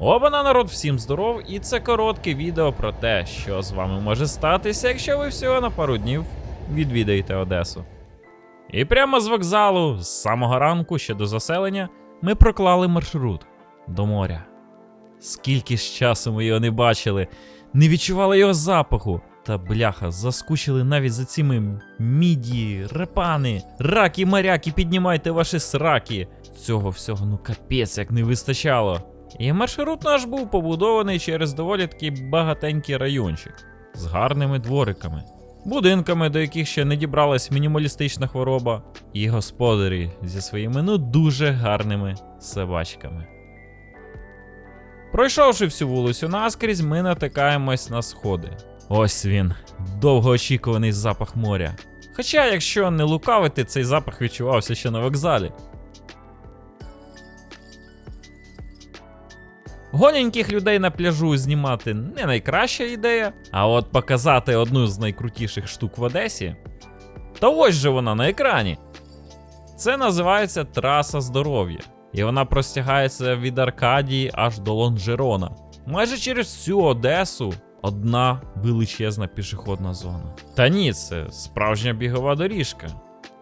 Обана народ, всім здоров, і це коротке відео про те, що з вами може статися, якщо ви всього на пару днів відвідаєте Одесу. І прямо з вокзалу, з самого ранку ще до заселення, ми проклали маршрут до моря. Скільки ж часу ми його не бачили, не відчували його запаху. Та бляха, заскучили навіть за цими міді, репани, раки, моряки, піднімайте ваші сраки. Цього всього ну капець як не вистачало. І маршрут наш був побудований через доволі такий багатенький райончик з гарними двориками, будинками, до яких ще не дібралась мінімалістична хвороба, і господарі зі своїми ну дуже гарними собачками. Пройшовши всю вулицю наскрізь, ми натикаємось на сходи. Ось він, довгоочікуваний запах моря. Хоча, якщо не лукавити, цей запах відчувався ще на вокзалі. Гоненьких людей на пляжу знімати не найкраща ідея, а от показати одну з найкрутіших штук в Одесі. Та ось же вона на екрані. Це називається траса здоров'я, і вона простягається від Аркадії аж до Лонжерона. Майже через всю Одесу одна величезна пішохідна зона. Та ні, це справжня бігова доріжка,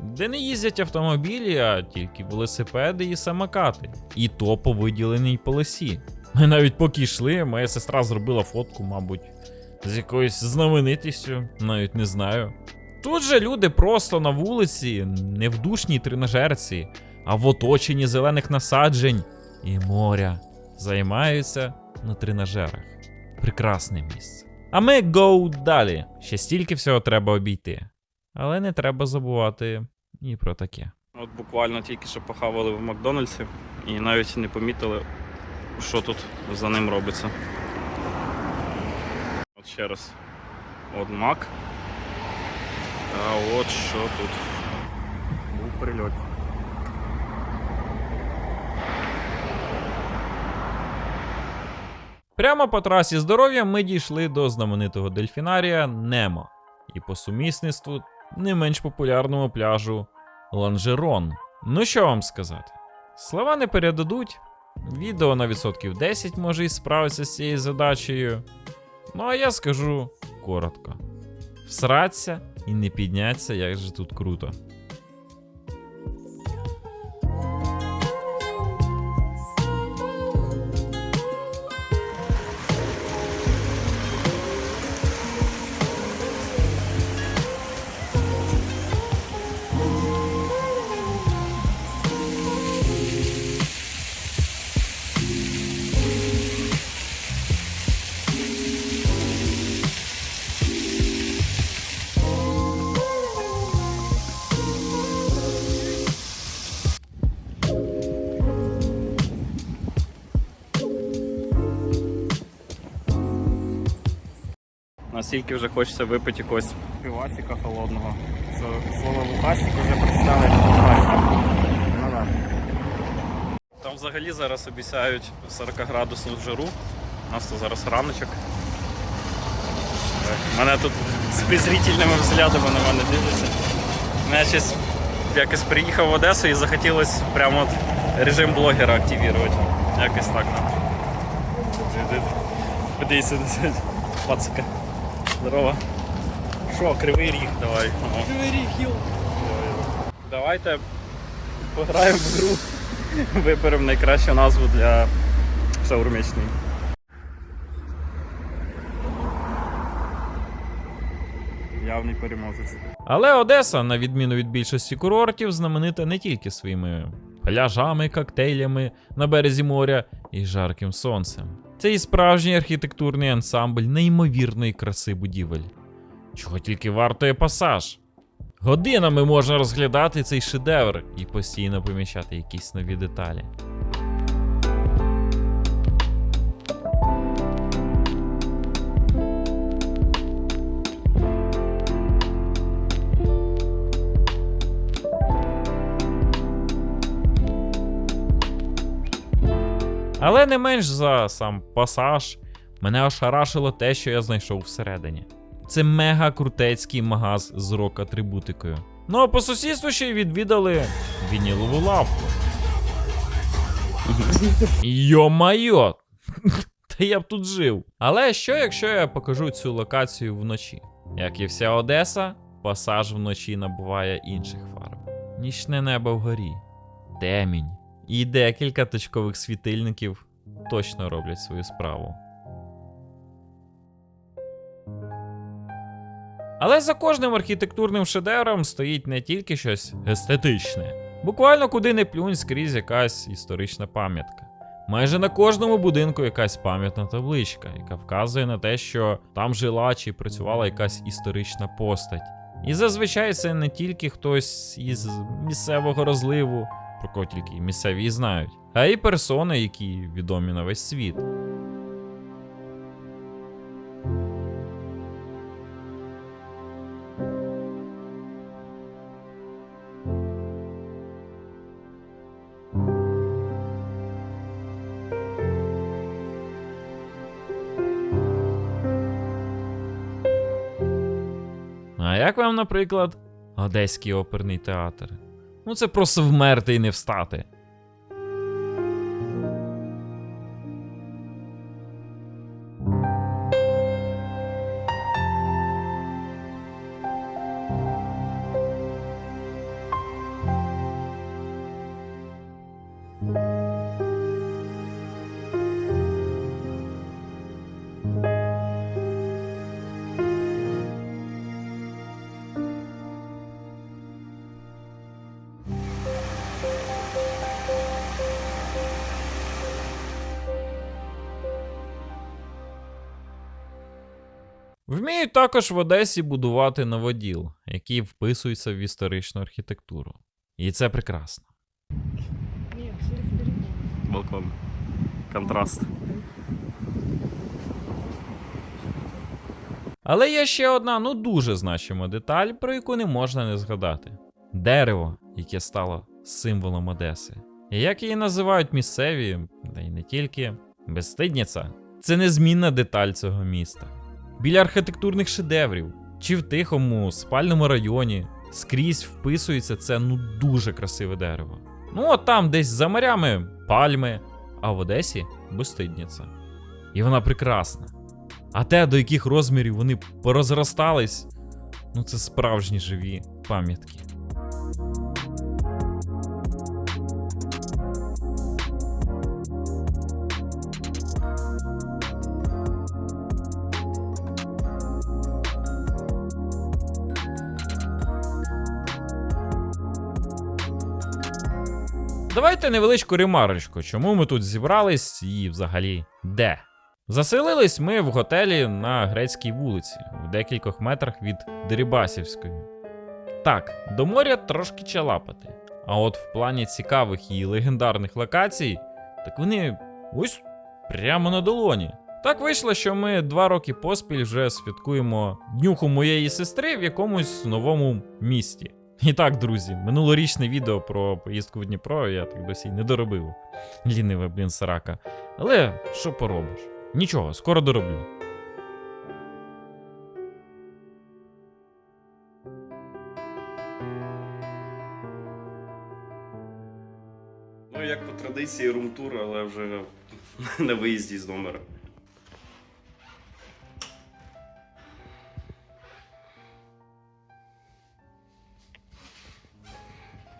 де не їздять автомобілі, а тільки велосипеди і самокати. І то по виділеній полосі. Ми навіть поки йшли, моя сестра зробила фотку, мабуть, з якоюсь знаменитістю, навіть не знаю. Тут же люди просто на вулиці, не в душній тренажерці, а в оточенні зелених насаджень і моря займаються на тренажерах. Прекрасне місце. А ми гоу далі. Ще стільки всього треба обійти. Але не треба забувати і про таке. От буквально тільки що похавали в Макдональдсі і навіть не помітили, що тут за ним робиться. От ще раз. От Мак. А от що тут. Був прильот. Прямо по трасі здоров'я ми дійшли до знаменитого дельфінарія Немо і по сумісництву не менш популярному пляжу Ланжерон. Ну що вам сказати? Слова не передадуть. Відео на відсотків 10 може і справиться з цією задачею. Ну а я скажу коротко: всраться і не підняться, як же тут круто. Настільки вже хочеться випити якогось півасика холодного. Слово вухасик вже Ну да. Там взагалі зараз обіцяють 40 градусну жару. У нас тут зараз раночок. Мене тут з презрительними взглядами на мене дивляться. Я щось якось приїхав в Одесу і захотілося прямо от режим блогера активувати. Якось так. ну. Подивіться, пацака. Здорово. Що, кривий ріг, давай. Кривий ріг, йо. Давайте пограємо в гру. Виберемо найкращу назву для шаурмічної. Явний переможець. Але Одеса, на відміну від більшості курортів, знаменита не тільки своїми пляжами, коктейлями на березі моря і жарким сонцем. Це і справжній архітектурний ансамбль неймовірної краси будівель. Чого тільки вартує пасаж. Годинами можна розглядати цей шедевр і постійно помічати якісь нові деталі. Але не менш за сам пасаж, мене ошарашило те, що я знайшов всередині. Це мега крутецький магаз з рок атрибутикою. Ну а по сусідству ще й відвідали вінілову лавку. Йо-майо! Та я б тут жив. Але що, якщо я покажу цю локацію вночі? Як і вся Одеса, пасаж вночі набуває інших фарб. Нічне небо вгорі, темінь. І декілька точкових світильників точно роблять свою справу. Але за кожним архітектурним шедевром стоїть не тільки щось естетичне. Буквально куди не плюнь скрізь якась історична пам'ятка. Майже на кожному будинку якась пам'ятна табличка, яка вказує на те, що там жила чи працювала якась історична постать. І зазвичай це не тільки хтось із місцевого розливу, про кого тільки місцеві знають, а й персони, які відомі на весь світ. А як вам, наприклад, Одеський оперний театр? Ну це просто вмерти і не встати. Вміють також в Одесі будувати новоділ, який вписується в історичну архітектуру. І це прекрасно. Балкон. Контраст. Але є ще одна, ну дуже значима деталь, про яку не можна не згадати: дерево, яке стало символом Одеси. І як її називають місцеві, та й не тільки, безстидниця. Це незмінна деталь цього міста. Біля архітектурних шедеврів, чи в тихому спальному районі, скрізь вписується це ну дуже красиве дерево. Ну, от там десь за морями пальми, а в Одесі безстидниця. І вона прекрасна. А те, до яких розмірів вони порозростались, ну це справжні живі пам'ятки. Давайте невеличку ремарочку, чому ми тут зібрались і взагалі де. Заселились ми в готелі на грецькій вулиці, в декількох метрах від Дерибасівської. Так, до моря трошки чалапати. А от в плані цікавих і легендарних локацій, так вони ось прямо на долоні. Так вийшло, що ми два роки поспіль вже святкуємо днюху моєї сестри в якомусь новому місті. І так, друзі, минулорічне відео про поїздку в Дніпро я так досі не доробив. Ліниве, блін, сарака. Але що поробиш? Нічого, скоро дороблю. Ну, як по традиції, румтур, але вже на виїзді з номера.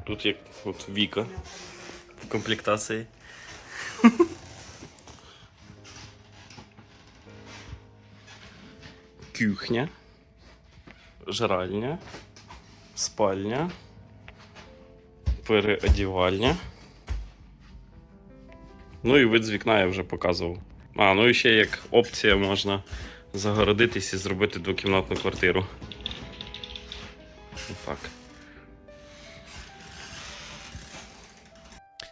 Тут як от Віка в комплектації. Кухня, жральня, спальня, переодівальня. Ну і вид з вікна я вже показував. А, ну і ще як опція можна загородитись і зробити двокімнатну квартиру.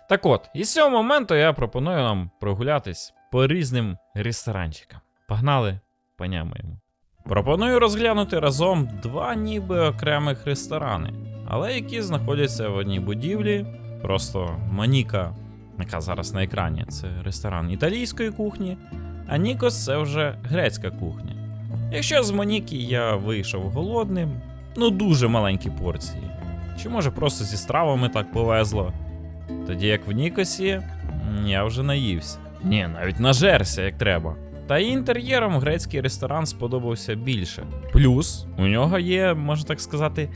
Так от, із цього моменту я пропоную нам прогулятись по різним ресторанчикам. Погнали, понямаємо. Пропоную розглянути разом два ніби окремих ресторани, але які знаходяться в одній будівлі. Просто Маніка, яка зараз на екрані, це ресторан італійської кухні, а Нікос це вже грецька кухня. Якщо з Моніки я вийшов голодним, ну дуже маленькі порції. Чи може просто зі стравами так повезло. Тоді як в Нікосі, я вже наївся. Ні, навіть нажерся, як треба. Та й інтер'єром грецький ресторан сподобався більше. Плюс у нього є, можна так сказати,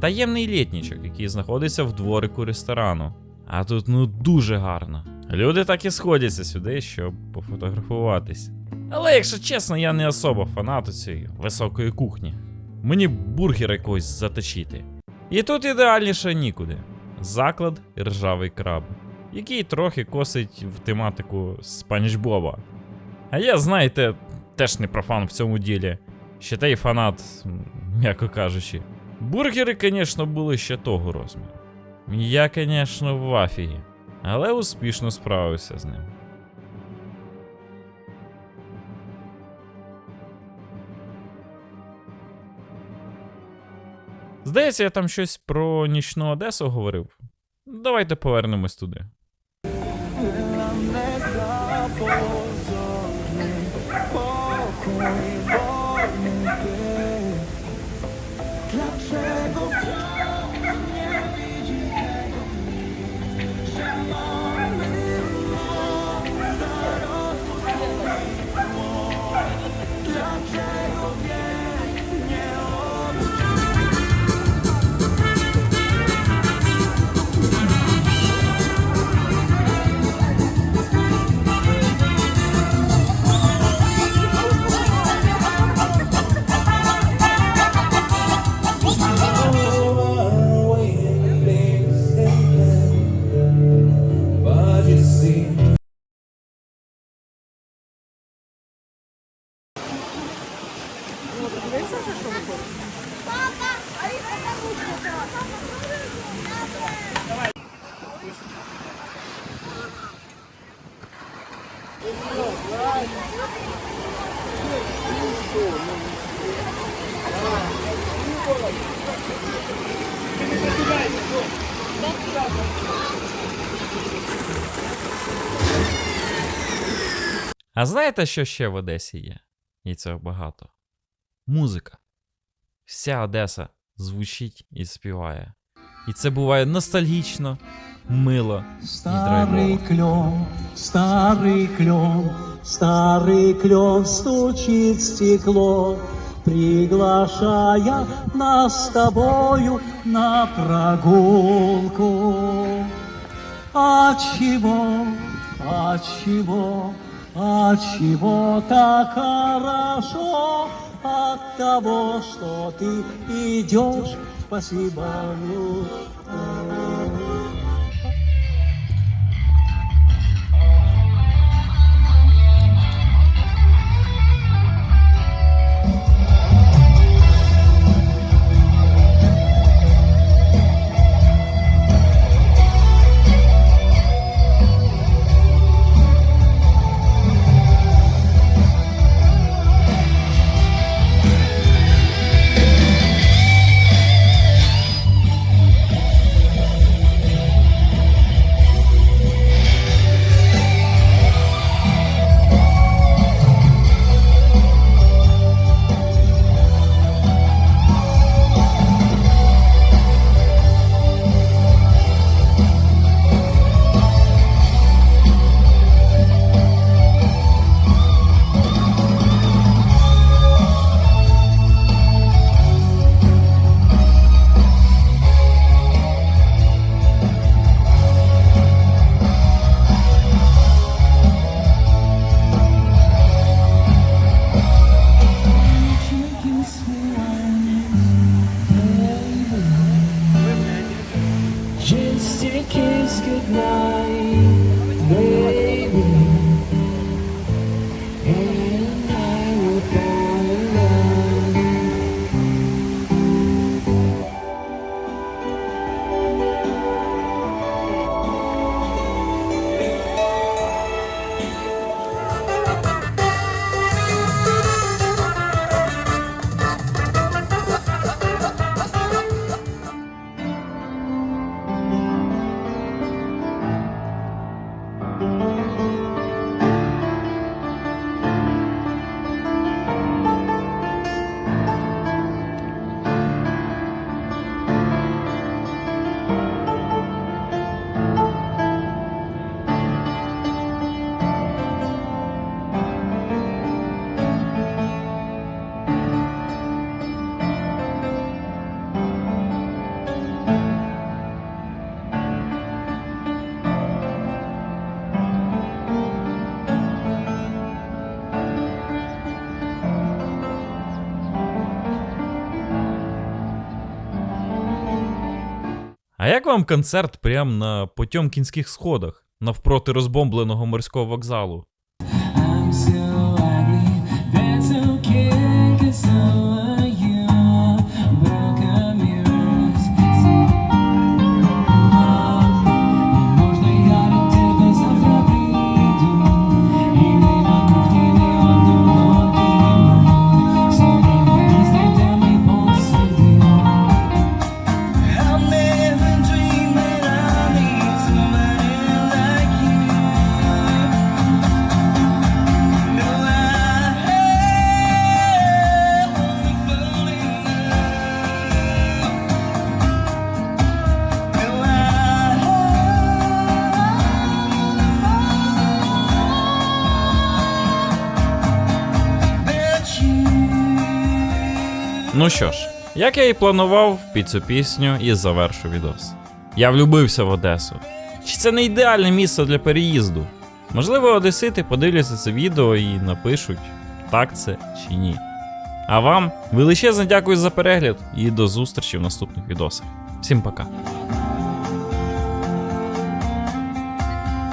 таємний літнічок, який знаходиться в дворику ресторану. А тут ну дуже гарно. Люди так і сходяться сюди, щоб пофотографуватись. Але якщо чесно, я не особо фанат цієї високої кухні. Мені бургер якось заточити. І тут ідеальніше нікуди. Заклад ржавий краб, який трохи косить в тематику Спанч Боба. А я, знаєте, теж не профан в цьому ділі. Ще та й фанат, м'яко кажучи. Бургери, звісно, були ще того розміру. Я, звісно, в афігі, але успішно справився з ним. Здається, я там щось про нічну Одесу говорив. Давайте повернемось туди. Pode А знаєте, що ще в Одесі є? І цього багато. Музика. Вся Одеса звучить і співає. І це буває ностальгічно, мило і Старый драйвово. клен, старый клен, старый клен стучит в стекло, приглашая нас с тобою на прогулку. От чего, от чего, От чего так хорошо? От того, что ты идешь по Сибаню. night. А як вам концерт прямо на Потьомкінських сходах, навпроти розбомбленого морського вокзалу? Ну що ж, як я і планував, під цю пісню і завершу відос. Я влюбився в Одесу. Чи це не ідеальне місце для переїзду? Можливо, одесити подивляться це відео і напишуть, так це чи ні. А вам величезне дякую за перегляд і до зустрічі в наступних відосах. Всім пока.